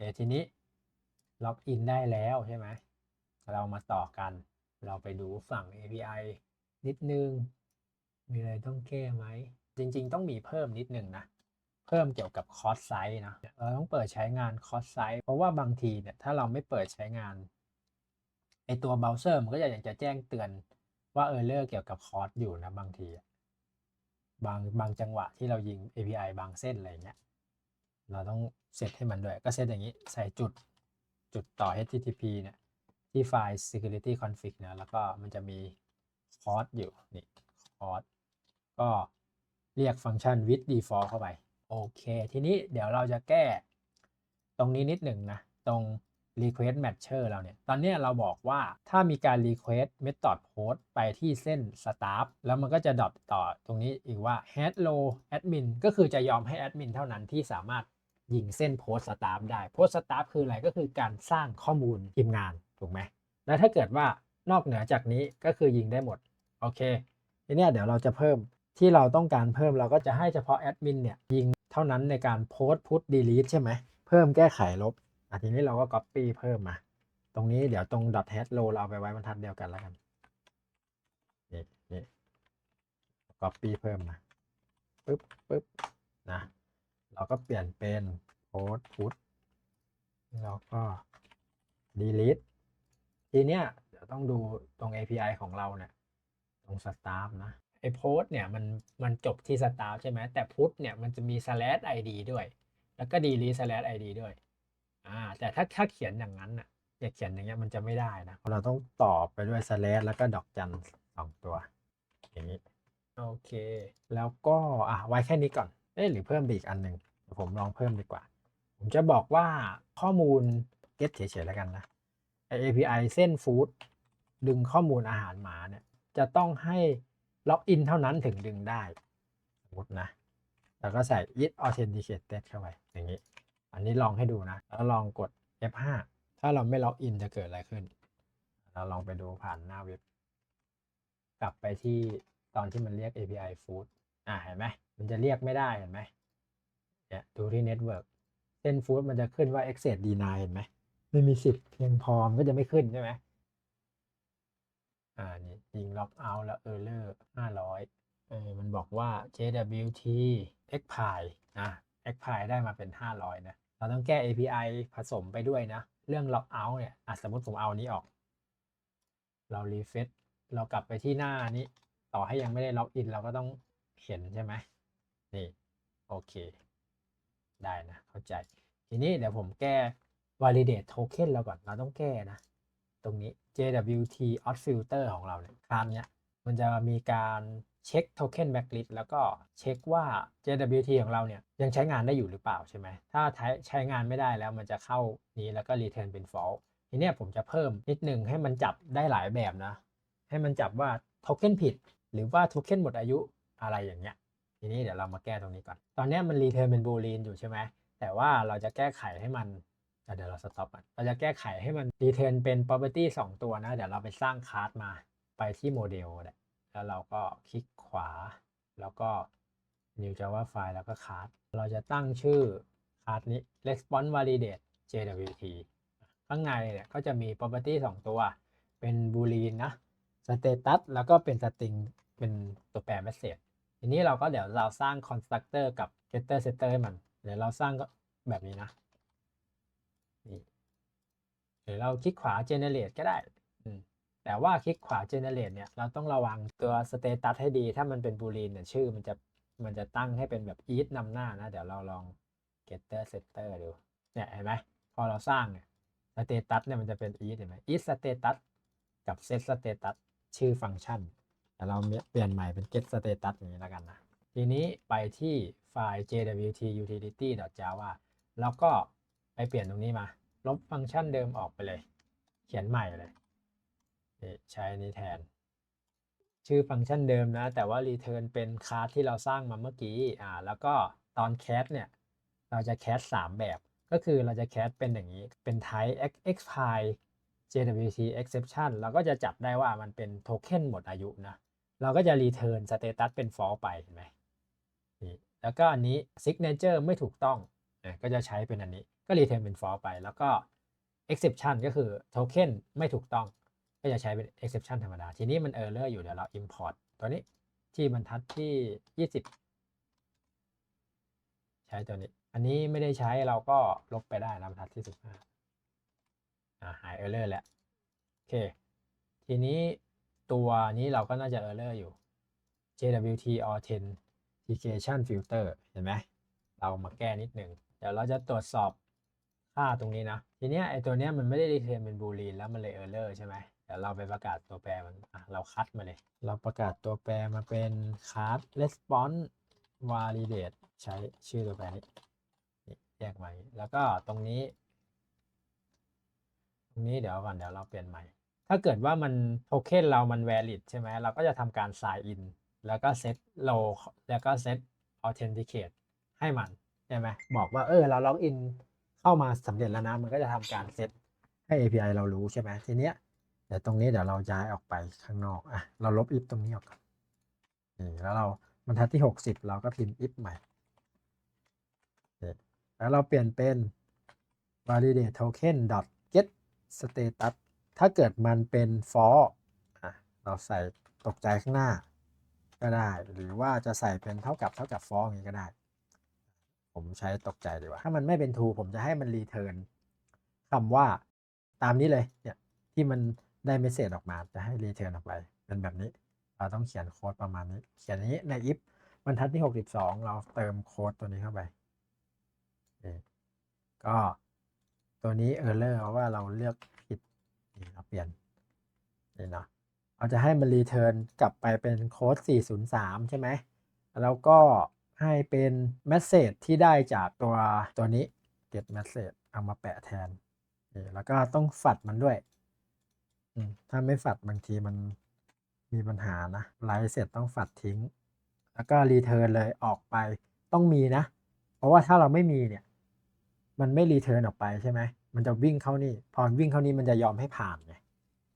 เคทีนี้ล็อกอินได้แล้วใช่ไหมเรามาต่อกัน เราไปดูฝั่ง API นิดนึง มีอะไรต้องแก้ไหม จริง ๆ ต้องมีเพิ่มนิดนึงนะ เพิ่มเกี่ยวกับคอ s ไซส์นะ เราต้องเปิดใช้งานคอ s ไซส์เพราะว่าบางทีเนี่ย ถ้าเราไม่เปิดใช้งานไอตัวเบราว์เซอร์มันก็จะอยากจะแจ้งเตือนว่าเออเลอร์เกี่ยวกับคอร์สอยู่นะบางที บางบางจังหวะที่เรายิง API บางเส้นอะไรเงี้ย เราต้องเซตให้มันด้วย ก็เซตอย่างนี้ ใส่จุดจุดต่อ HTTP เนี่ย ที่ไฟล์ security config นะ แล้วก็มันจะมีคอร์สอยู่ นี่คอร์สก็เรียกฟังก์ชัน with default เข้าไป โอเค ทีนี้เดี๋ยวเราจะแก้ตรงนี้นิดหนึ่งนะ ตรง request matcher เราเนี่ย ตอนนี้เราบอกว่าถ้ามีการ request method post ไปที่เส้น staff แล้วมันก็จะดรอปต่อตรงนี้อีกว่า hello admin ก็คือจะยอมให้ admin เท่านั้นที่สามารถ ยิงเส้น post staff ได้ post staff คืออะไรก็คือการสร้างข้อมูลทีมงานถูกไหมแล้วถ้าเกิดว่านอกเหนือจากนี้ก็คือยิงได้หมดโอเคทีนี้เดี๋ยวเราจะเพิ่มที่เราต้องการเพิ่มเราก็จะให้เฉพาะแอดมินเนี่ยยิงเท่านั้นในการโพสต์พุทดีลีทใช่ไหมเพิ่มแก้ไขลบอะทีนี้เราก็ Copy เพิ่มมา ตรงนี้เดี๋ยวตรง dot h a s row เราเอาไปไว้บรรทัดเดียวกันแล้วกันนี่นี่ Copy เพิ่มมาปึ๊บปึ๊บนะเราก็เปลี่ยนเป็น โพสต์พุทแล้วก็ delete ทีเนี้ยเดี๋ยวต้องดูตรง API ของเราเนี่ย ตรง Staff นะไอ้โพสเนี่ยมันมันจบที่ Staff ใช่ไหมแต่พุทเนี่ยมันจะมี slash id ด้วย แล้วก็ delete slash id ด้วยอ่าแต่ถ้าถ้าเขียนอย่างนั้นน่ะอย่าเขียนอย่างเงี้ยมันจะไม่ได้นะ เราต้องต่อไปด้วย slash แล้วก็ดอกจันสองตัว อย่างนี้โอเค แล้วก็อะไว้แค่นี้ก่อนเอ๊ะหรือเพิ่มไปอีกอันหนึ่งเดี๋ยวผมลองเพิ่มดีกว่า ผมจะบอกว่าข้อมูล get เฉยๆแล้วกันนะ API เส้นฟู้ดดึงข้อมูลอาหารหมาเนี่ย จะต้องให้ล็อกอินเท่านั้นถึงดึงได้สมมตินะ แล้วก็ใส่ it authenticated เข้าไปอย่างนี้ อันนี้ลองให้ดูนะ แล้วลองกด F5 ถ้าเราไม่ล็อกอินจะเกิดอะไรขึ้น เราลองไปดูผ่านหน้าเว็บ กลับไปที่ตอนที่มันเรียก API food อ่าเห็นไหม มันจะเรียกไม่ได้เห็นไหมเนี่ยดูที่ network เส้นฟู้ดมันจะขึ้นว่า access deny เห็นไหมไม่มีสิทธิ์เพียงพอมนก็จะไม่ขึ้นใช่ไหมอ่านี่ยิงล็อกเอาท์แล้ว error 500เออมันบอกว่า JWT expire นะ expire ได้มาเป็น 500 นะ เราต้องแก้ API ผสมไปด้วยนะ เรื่อง lock out เนี่ยอะสมมติผมเอานี้ออก เรา refresh เรากลับไปที่หน้านี้ ต่อให้ยังไม่ได้ล็อกอินเราก็ต้องเห็นใช่ไหมนี่ โอเค ได้นะ เข้าใจ ทีนี้เดี๋ยวผมแก้ validate token เราก่อน เราต้องแก้นะ ตรงนี้ JWT auth filter ของเราเนี่ยคราวเนี้ยมันจะมีการเช็ค token backlist แล้วก็เช็คว่า JWT ของเราเนี่ยยังใช้งานได้อยู่หรือเปล่าใช่ไหม ถ้าใช้งานไม่ได้แล้วมันจะเข้านี้แล้วก็ return เป็น false ทีนี้ผมจะเพิ่มนิดนึงให้มันจับได้หลายแบบนะ ให้มันจับว่าโทเค็นผิด หรือว่าโทเค็นหมดอายุอะไรอย่างเงี้ย ทีนี้เดี๋ยวเรามาแก้ตรงนี้ก่อน ตอนนี้มันรีเทิร์นเป็นบูลีนอยู่ใช่ไหมแต่ว่าเราจะแก้ไขให้มันเดี๋ยวเราสต็อปก่อนเราจะแก้ไขให้มันรีเทิร์นเป็น property 2 ตัวนะ เดี๋ยวเราไปสร้างคลาสมาไปที่โมเดลแล้วเราก็คลิกขวา แล้วก็ new java file แล้วก็คลาสเราจะตั้งชื่อคลาสนี้ response validate jwt ข้างในเนี่ยก็จะมี property 2 ตัว เป็น boolean นะ status แล้วก็เป็น string เป็นตัวแปร message ทีนี้เราก็เดี๋ยวเราสร้าง constructor กับ getter setter ให้มัน เดี๋ยวเราสร้างก็แบบนี้นะนี่หรือเราคลิกขวา generate ก็ได้ แต่ว่าคลิกขวา generate เนี่ย เราต้องระวังตัว status ให้ดี ถ้ามันเป็น boolean เนี่ยชื่อมันจะมันจะตั้งให้เป็นแบบ is นำหน้านะ เดี๋ยวเราลอง getter setter ดู เนี่ยเห็นไหม พอเราสร้างเนี่ย status เนี่ยมันจะเป็น is เห็นไหม is status กับ set status ชื่อฟังก์ชัน แต่เราเปลี่ยนใหม่เป็น get status อย่างนี้แล้วกันนะ ทีนี้ไปที่ไฟล์ jwt utility.java แล้วก็ไปเปลี่ยนตรงนี้มา ลบฟังก์ชันเดิมออกไปเลย เขียนใหม่เลย ใช้นี้แทน ชื่อฟังก์ชันเดิมนะ แต่ว่า return เป็นคลาสที่เราสร้างมาเมื่อกี้ อ่า แล้วก็ตอน cat เนี่ยเราจะ cat 3แบบ ก็คือเราจะ cat เป็นอย่างนี้ เป็น type x file JWT exception เราก็จะจับได้ว่ามันเป็นโทเค็นหมดอายุนะ เราก็จะ return status เป็น false ไปเห็นไหมนี่แล้วก็อันนี้ signature ไม่ถูกต้องอะก็จะใช้เป็นอันนี้ก็ return เป็น false ไปแล้วก็ exception ก็คือโทเค็นไม่ถูกต้อง ก็จะใช้เป็น exception ธรรมดา ทีนี้มัน error อยู่เดี๋ยวเรา import ตัวนี้ที่บรรทัดที่ 20 ใช้ตัวนี้ อันนี้ไม่ได้ใช้เราก็ลบไปได้นะบรรทัดที่ 15อ่าหาย error แล้วโอเค ทีนี้ ตัวนี้เราก็น่าจะ error อยู่ JWT authentication filter เห็นไหม เรามาแก้นิดหนึ่ง เดี๋ยวเราจะตรวจสอบค่าตรงนี้นะ ทีเนี้ยไอตัวเนี้ยมันไม่ได้ return เป็น boolean แล้วมันเลย error ใช่ไหมเดี๋ยวเราไปประกาศตัวแปรมันอะเราคัดมาเลย เราประกาศตัวแปรมาเป็น class response validate ใช้ชื่อตัวแปรนี้นี่แยกมาอย่แล้วก็ตรงนี้ ตรงนี้เดี๋ยวก่อนเดี๋ยวเราเปลี่ยนใหม่ ถ้าเกิดว่ามันโทเค็นเรามัน valid ใช่ไหมเราก็จะทำการ sign in แล้วก็ set low แล้วก็ set authenticate ให้มันใช่ไหมบอกว่าเออเราล็อกอินเข้ามาสำเร็จแล้วนะ มันก็จะทำการเซตให้ API เรารู้ใช่ไหมทีเนี้ยเดี๋ยวตรงนี้เดี๋ยวเราย้ายออกไปข้างนอกอะเราลบ if ตรงนี้ออกก่อนนี่แล้วเราบรรทัดที่ 60 เราก็พิมพ์ if ใหม่ แล้วเราเปลี่ยนเป็น validate token dot get status ถ้าเกิดมันเป็น false อะเราใส่ตกใจข้างหน้าก็ได้ หรือว่าจะใส่เป็นเท่ากับเท่ากับ false อย่างนี้ก็ได้ ผมใช้ตกใจดีกว่า ถ้ามันไม่เป็น true ผมจะให้มัน return คำว่าตามนี้เลยเนี่ยที่มันได้เมสเซจออกมาจะให้ return ออกไป เป็นแบบนี้เราต้องเขียนโค้ดประมาณนี้ เขียนอย่างนี้ใน if บรรทัดที่ 62 เราเติมโค้ดตัวนี้เข้าไปนี่ก็ตัวนี้ error เพราะว่าเราเลือกผิด นี่เราเปลี่ยนนี่เนาะเราจะให้มัน return กลับไปเป็นโค้ด 403 ใช่ไหม แล้วก็ให้เป็น message ที่ได้จากตัวตัวนี้ get message เอามาแปะแทนนี่แล้วก็ต้องฝัดมันด้วย ถ้าไม่ฝัดบางทีมันมีปัญหานะ ไลฟ์เสร็จต้องฝัดทิ้ง แล้วก็ return เลยออกไปต้องมีนะ เพราะว่าถ้าเราไม่มีเนี่ย มันไม่ return ออกไปใช่ไหม มันจะวิ่งเข้านี่ พอวิ่งเข้านี่มันจะยอมให้ผ่านไง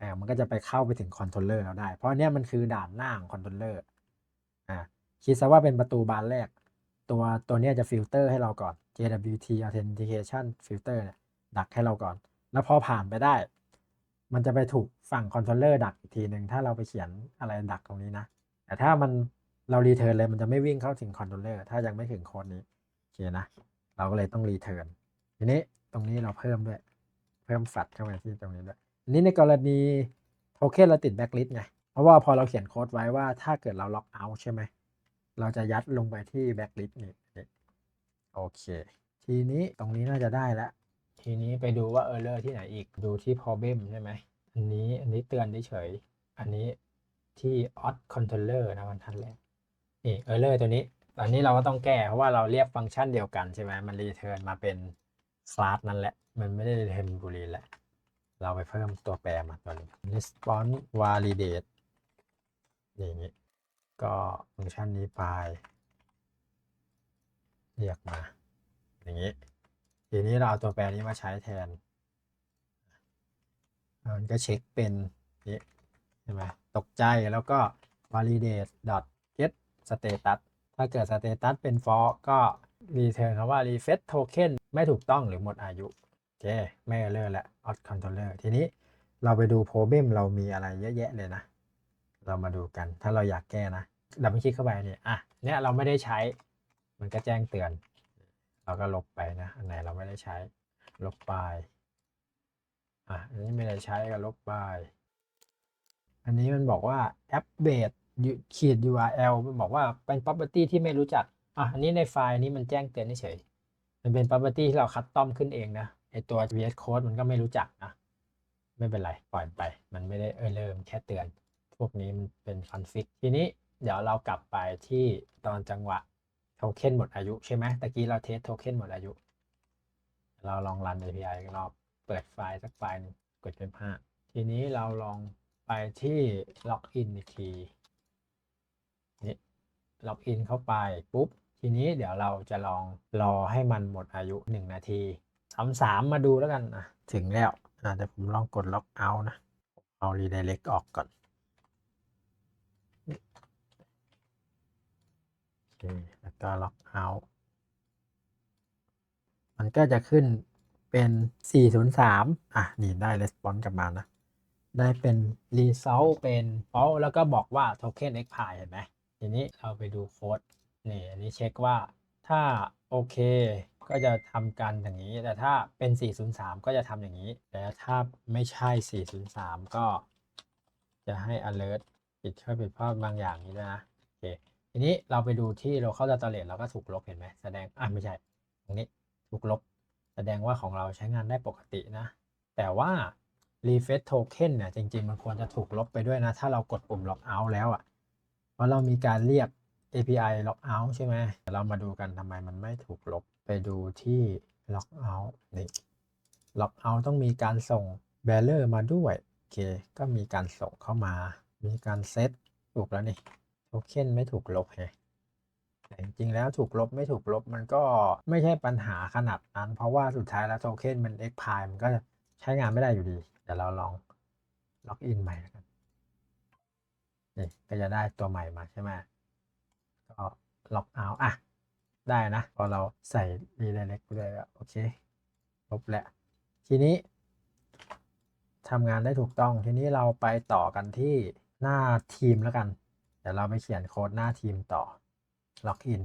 อ่ามันก็จะไปเข้าไปถึงคอนโทรลเลอร์เราได้ เพราะเนี้ยมันคือด่านหน้าของคอนโทรลเลอร์อ่าคิดซะว่าเป็นประตูบานแรก ตัวตัวเนี้ยจะฟิลเตอร์ให้เราก่อน JWT authentication filter เนี่ยดักให้เราก่อน แล้วพอผ่านไปได้ มันจะไปถูกฝั่งคอนโทรลเลอร์ดักอีกทีหนึ่งถ้าเราไปเขียนอะไรดักตรงนี้นะ แต่ถ้ามันเรารีเทิร์นเลยมันจะไม่วิ่งเข้าถึงคอนโทรลเลอร์ถ้ายังไม่ถึงโค้ดนี้โอเคนะ เราก็เลยต้องรีเทิร์นทีนี้ ตรงนี้เราเพิ่มด้วย เพิ่มฝัดเข้าไปที่ตรงนี้ด้วยอันนี้ในกรณีโทเค็นเราติดแบ็กลิสต์ไง เพราะว่าพอเราเขียนโค้ดไว้ว่าถ้าเกิดเราล็อกเอาท์ใช่ไหม เราจะยัดลงไปที่แบ็กลิสต์นี่โอเค ทีนี้ตรงนี้น่าจะได้แล้ว ทีนี้ไปดูว่า Error ที่ไหนอีก ดูที่ Problem ใช่ไหม อันนี้อันนี้เตือนเฉย อันนี้ที่ Odd Controller นะวันทันแรกนี่ Error ตัวนี้ ตอนนี้เราก็ต้องแก้เพราะว่าเราเรียกฟังก์ชันเดียวกันใช่ไหมมันรีเทิร์นมาเป็น คลาสนั่นแหละ มันไม่ได้เทิร์นบูลีนแหละ เราไปเพิ่มตัวแปรมาตัวนี้ response validate อย่างนี้ ก็ฟังก์ชันนี้ไป เรียกมา อย่างนี้ ทีนี้เราเอาตัวแปรนี้มาใช้แทน มันก็เช็คเป็นนี้ใช่ไหมตกใจแล้วก็ validate dot get status ถ้าเกิด status เป็น false ก็ return คำว่า refresh token ไม่ถูกต้องหรือหมดอายุโอเคไม่ error และ odd controller ทีนี้เราไปดู problem เรามีอะไรเยอะแยะเลยนะ เรามาดูกันถ้าเราอยากแก้นะดับเบิลคลิกเข้าไปเนี่ยอะเนี่ยเราไม่ได้ใช้มันก็แจ้งเตือน เราก็ลบไปนะ อันไหนเราไม่ได้ใช้ ลบไปอะอันนี้ไม่ได้ใช้ก็ลบไป อันนี้มันบอกว่าแอปเบดขีด URL มันบอกว่าเป็น property ที่ไม่รู้จักอะอันนี้ในไฟล์นี้มันแจ้งเตือนเฉย มันเป็น property ที่เราคัดต้อมขึ้นเองนะไอตัว VS Code มันก็ไม่รู้จักนะ ไม่เป็นไร ปล่อยไป มันไม่ได้เออเริ่มแค่เตือน พวกนี้มันเป็นคอนฟิกทีนี้เดี๋ยวเรากลับไปที่ตอนจังหวะโทเค็นหมดอายุใช่ไหมตะกี้เราเทสโทเค็นหมดอายุ เราลองรัน API อีกรอบเปิดไฟล์สักไฟล์หนึงกด F5 ทีนี้เราลองไปที่ล็อกอินอีกทีนี่ล็อกอินเข้าไปปุ๊บ ทีนี้เดี๋ยวเราจะลองรอให้มันหมดอายุ 1 นาทีทำสามมาดูแล้วกันนะถึงแล้วอะเดี๋ยวผมลองกดล็อกเอานะ เอา redirect ออกก่อนโอเคแล้วก็ล็อกเอามันก็จะขึ้นเป็น 403 อะ นี่ได้ response กลับมานะ ได้เป็น result เป็น false แล้วก็บอกว่า token expire เห็นไหม ทีนี้เราไปดูโค้ด นี่อันนี้เช็คว่าถ้าโอเคก็จะทำการอย่างนี้ แต่ถ้าเป็น 403 ก็จะทำอย่างนี้ แต่ถ้าไม่ใช่ 403 ก็จะให้ alert ผิดช่วยผิดพลาดบางอย่างนี้ด้วยนะโอเคทีนี้เราไปดูที่ local data rate เราก็ถูกลบเห็นไหมแสดงอะไม่ใช่ตรงนี้ถูกลบ แสดงว่าของเราใช้งานได้ปกตินะ แต่ว่า refresh token เนี่ยจริง ๆ มันควรจะถูกลบไปด้วยนะ ถ้าเรากดปุ่ม log out แล้วอะ่ะเพราะเรามีการเรียก API log out ใช่ไหมเรามาดูกันทำไมมันไม่ถูกลบ ไปดูที่ log out นี่ log out ต้องมีการส่ง bearer มาด้วย โอเค ก็มีการส่งเข้ามา มีการเซตถูกแล้วนี่ โทเค็นไม่ถูกลบไงแต่จริงๆแล้วถูกลบไม่ถูกลบมันก็ไม่ใช่ปัญหาขนาดนั้น เพราะว่าสุดท้ายแล้วโทเค็นมัน expire มันก็ใช้งานไม่ได้อยู่ดี เดี๋ยวเราลองล็อกอินใหม่กันนี่ก็จะได้ตัวใหม่มาใช่ไหม ก็ล็อกเอาอะ ได้นะ พอเราใส่ redirect ไปเลยโอเคลบแล้วทีนี้ทำงานได้ถูกต้องทีนี้เราไปต่อกันที่หน้าทีมแล้วกัน เดี๋ยวเราไปเขียนโค้ดหน้าทีมต่อล็อกอิน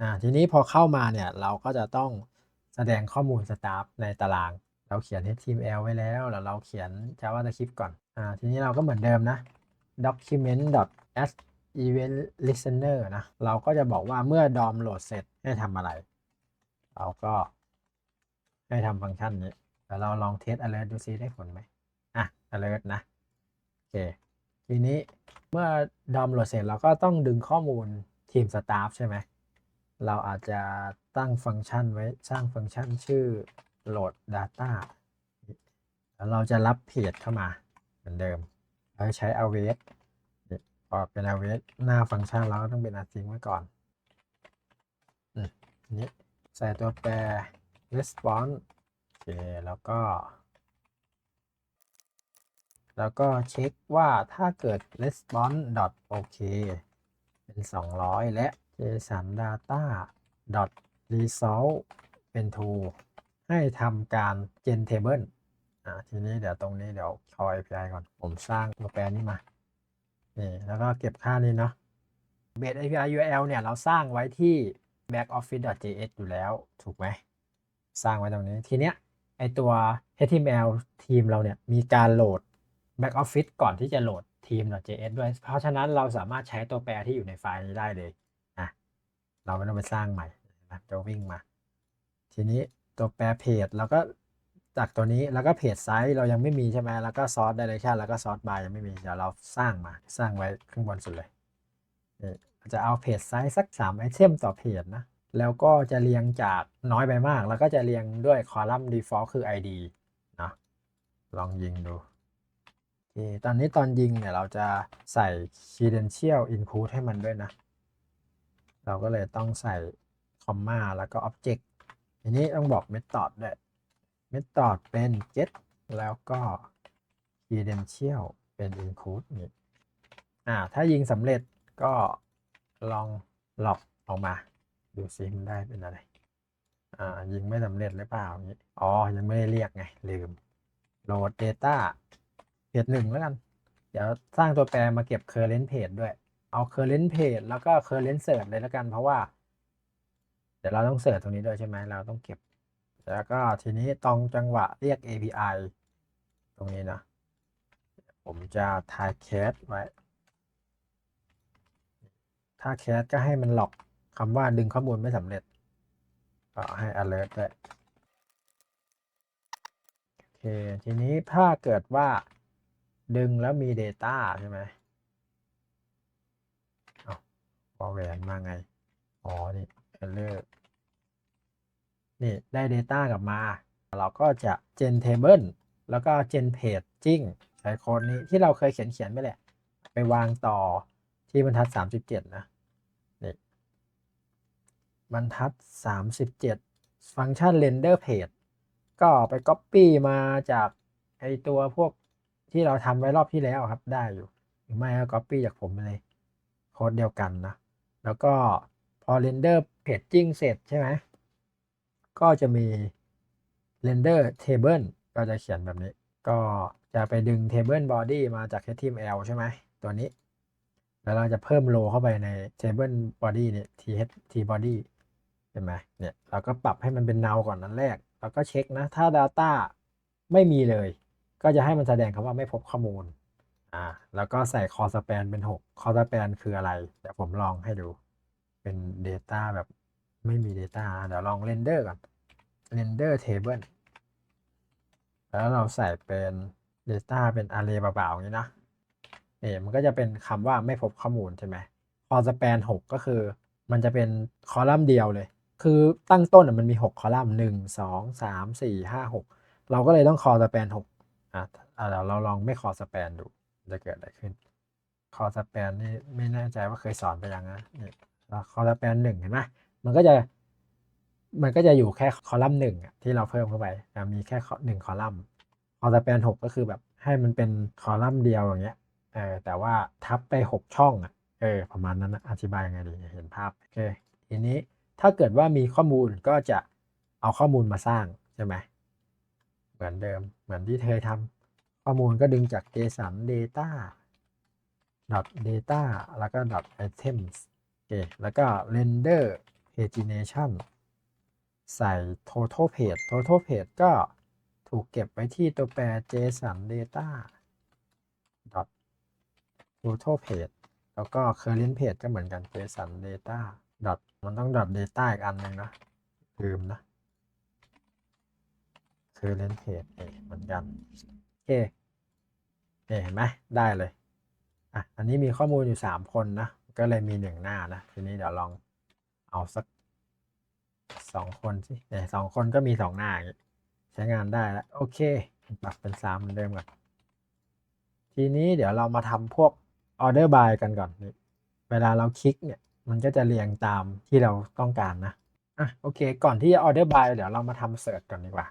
อ่าทีนี้พอเข้ามาเนี่ยเราก็จะต้องแสดงข้อมูลสตาฟในตาราง เราเขียน HTML ไว้แล้ว แล้วเราเขียน JavaScript ก่อนอ่าทีนี้เราก็เหมือนเดิมนะ document as event listener นะ เราก็จะบอกว่าเมื่อดอมโหลดเสร็จให้ทำอะไร เราก็ให้ทำฟังก์ชันนี้แล้วเราลองเทส alert ดูซิได้ผลไหมอะ alert นะ โอเค ทีนี้เมื่อดอมโหลดเสร็จเราก็ต้องดึงข้อมูลทีมสตาฟใช่ไหม เราอาจจะตั้งฟังก์ชันไว้สร้างฟังก์ชันชื่อ load data แล้วเราจะรับเพจเข้ามาเหมือนเดิม เราใช้ await อเป็น await หน้าฟังก์ชันเราก็ต้องเป็น async ไว้ก่อนอนี้ใส่ตัวแปร response โอเค แล้วก็ แล้วก็เช็คว่าถ้าเกิด response dot OK เป็น 200 และ json data dot result เป็น true ให้ทำการ gen table อ่าทีนี้เดี๋ยวตรงนี้เดี๋ยวคอย API ก่อน ผมสร้างตัวแปรนี้มา นี่แล้วก็เก็บค่านี้เนาะ base API URL เนี่ยเราสร้างไว้ที่ backoffice.js อยู่แล้วถูกไหม สร้างไว้ตรงนี้ ทีเนี้ยไอตัว HTML ทีมเราเนี่ยมีการโหลด Back Office ก่อนที่จะโหลด team.js ด้วย เพราะฉะนั้นเราสามารถใช้ตัวแปรที่อยู่ในไฟล์นี้ได้เลยนะเราไม่ต้องไปสร้างใหม่นะจะวิ่งมา ทีนี้ตัวแปรเพจเราก็ จากตัวนี้แล้วก็เพจไซส์เรายังไม่มีใช่ไหมแล้วก็ซอส direction แล้วก็ซอส by ยังไม่มีเดี๋ยวเราสร้างมาสร้างไว้ข้างบนสุดเลยจะเอาเพจไซส์สัก3ไอเทมต่อเพจนะแล้วก็จะเรียงจากน้อยไปมาก แล้วก็จะเรียงด้วยคอลัมน์ default คือ id นะลองยิงดูอเคตอนนี้ตอนยิงเนี่ยเราจะใส่ credential include ให้มันด้วยนะ เราก็เลยต้องใส่ comma แล้วก็ object ทีนี้ต้องบอก method ด้วย method เป็น get แล้วก็ credential เป็น include นี่อ่าถ้ายิงสำเร็จก็ลองหลอกออกมา ดูซิมันได้เป็นอะไร อ่า ยิงไม่สำเร็จหรือเปล่านี้อ๋อ ยังไม่ได้เรียกไง ลืม โหลด data เพจหนึ่งแล้วกัน เดี๋ยวสร้างตัวแปรมาเก็บ current page ด้วย เอา current page แล้วก็ current search เลยแล้วกัน เพราะว่า เดี๋ยวเราต้องเสิร์ชตรงนี้ด้วยใช่ไหม เราต้องเก็บ แล้วก็ทีนี้ตรงจังหวะเรียก API ตรงนี้นะ ผมจะทายแคสไว้ ถ้าแคสก็ให้มันหลอกคำว่าดึงข้อมูลไม่สำเร็จ ก็ให้ alert ด้วยโอเค ทีนี้ถ้าเกิดว่าดึงแล้วมี Data ใช่ไหมเอาวอลแวนมาไง อ๋อ นี่ error นี่ได้ Data กลับมา เราก็จะ gen table แล้วก็ gen paging ใช้โค้ดนี้ที่เราเคยเขียนเขียนไปแหละ ไปวางต่อที่บรรทัด 37 นะ นี่บรรทัด 37 ฟังก์ชัน render page ก็ไป copy มาจากไอตัวพวกที่เราทำไว้รอบที่แล้วครับได้อยู่หรือไม่ก็ copy จากผมไปเลยโค้ดเดียวกันนะ แล้วก็พอ render paging เสร็จใช่ไหม ก็จะมี render table ก็จะเขียนแบบนี้ ก็จะไปดึง table body มาจาก html ใช่ไหมตัวนี้ แล้วเราจะเพิ่มโลเข้าไปใน table body เนี่ย th t body เห็นไหมเนี่ยเราก็ปรับให้มันเป็น null ก่อนนั้นแรก แล้วก็เช็คนะ ถ้า data ไม่มีเลย ก็จะให้มันแสดงคำว่าไม่พบข้อมูลอ่าแล้วก็ใส่ call span เป็น6 call span คืออะไร เดี๋ยวผมลองให้ดูเป็น data แบบ ไม่มี data เดี๋ยวลอง render ก่อน render table แล้วเราใส่เป็น data เป็น array เปล่าๆอย่างนี้นะเนี่ยมันก็จะเป็นคำว่าไม่พบข้อมูลใช่ไหม call span 6ก็คือ มันจะเป็นคอลัมน์เดียวเลย คือตั้งต้นมันมี 6 คอลัมน์ 1 2 3 4 5 6 เราก็เลยต้อง call span 6อะเดี๋ยวเราลองไม่ call span ดูจะเกิดอะไรขึ้น call span นี่ไม่แน่ใจว่าเคยสอนไปยังนะนี่แล้ว call span 1เห็นไหม มันก็จะมันก็จะอยู่แค่คอลัมน์หนึ่งที่เราเพิ่มเข้าไปอะมีแค่หนึ่งคอลัมน์ call span 6ก็คือแบบให้มันเป็นคอลัมน์เดียวอย่างเงี้ยเออแต่ว่าทับไป6ช่องอะเออประมาณนั้นนะอธิบายยังไงดีเห็นภาพโอเคทีนี้ถ้าเกิดว่ามีข้อมูลก็จะเอาข้อมูลมาสร้างใช่ไหมเหมือนเดิมเหมือนที่เคยทำข้อมูลก็ดึงจาก JSON data dot data แล้วก็ dot items โอเคแล้วก็ render pagination ใส่ total page total page ก็ถูกเก็บไว้ที่ตัวแปร JSON data dot total page แล้วก็ current page ก็เหมือนกัน JSON data dot มันต้อง dot data อีกอันหนึ่งนะลืมนะ current page เอเหมือนกัน โอเคเห็นไหมได้เลย อะ อันนี้มีข้อมูลอยู่ 3 คนนะ ก็เลยมี 1 หน้านะ ทีนี้เดี๋ยวลอง เอาสักสองคนสิเนี่ยสองคนก็มีสองหน้าอย่ใช้งานได้แล้วโอเคปรับเป็นสามเหมือนเดิมก่อนทีนี้เดี๋ยวเรามาทำพวกออเดอร์บายกันก่อนนี่เวลาเราคลิกเนี่ย มันก็จะเรียงตามที่เราต้องการนะ อะ โอเค ก่อนที่จะออเดอร์บายเดี๋ยวเรามาทำเสิร์ชก่อนดีกว่า